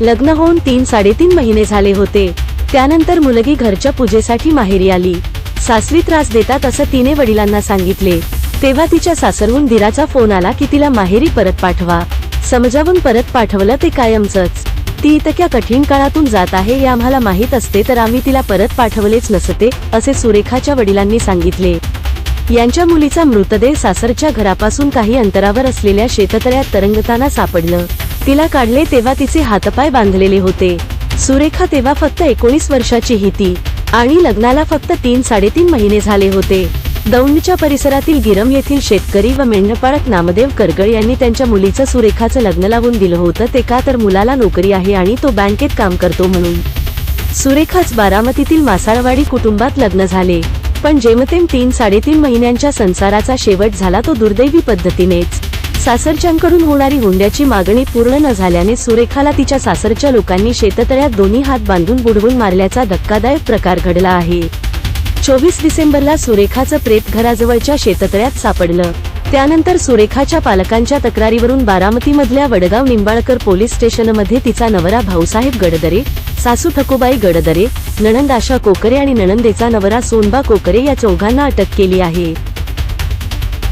लग्न होऊन तीन साडेतीन महिने झाले होते. त्यानंतर मुलगी घरच्या पूजेसाठी माहेरी आली. सासरी त्रास देतात असं तिने वडिलांना सांगितले. तेव्हा तिच्या सासरहून धीराचा फोन आला की तिला माहेरी परत पाठवा. समजावून परत पाठवलं ते कायमचंच. ती इतक्या कठीण काळातून जात आहे हे आम्हाला माहीत असते तर आम्ही तिला परत पाठवलेच नसते असे सुरेखाच्या वडिलांनी सांगितले. यांच्या मुलीचा मृतदेह सासरच्या घरापासून काही अंतरावर असलेल्या शेततळ्यात तरंगताना सापडलं. तिला काढले तेव्हा तिचे हातपाय बांधलेले होते. सुरेखा तेव्हा फक्त एकोणीस वर्षाची ही आणि लग्नाला फक्त तीन साडेतीन महिने झाले होते. दौंडच्या परिसरातील गिरम येथील शेतकरी व मेंढपाळक नामदेव करगळ यांनी त्यांच्या मुलीचं सुरेखाचं लग्न लावून दिलं होतं. ते का तर मुलाला नोकरी आहे आणि तो बँकेत काम करतो म्हणून. सुरेखाच बारामतीतील मासाळवाडी कुटुंबात लग्न झाले. पण जेमतेम तीन साडेतीन महिन्यांच्या संसाराचा शेवट झाला तो दुर्दैवी पद्धतीनेच. सासरच्यांकडून होणारी हुंड्याची मागणी पूर्ण न झाल्याने सुरेखाला तिच्या सासरच्या लोकांनी शेततळ्यात दोन्ही हात बांधून बुडवून मारल्याचा धक्कादायक प्रकार घडला आहे. चोवीस डिसेंबरला सुरेखाचं प्रेत घराजवळच्या शेततळ्यात सापडलं. त्यानंतर सुरेखाच्या पालकांच्या तक्रारीवरून बारामतीमधल्या वडगाव निंबाळकर पोलीस स्टेशनमध्ये तिचा नवरा भाऊसाहेब गडदरे सासू ठकोबाई गडदरे नणंद आशा कोकरे आणि नणंदेचा नवरा सोनबा कोकरे या चौघांना अटक केली आहे.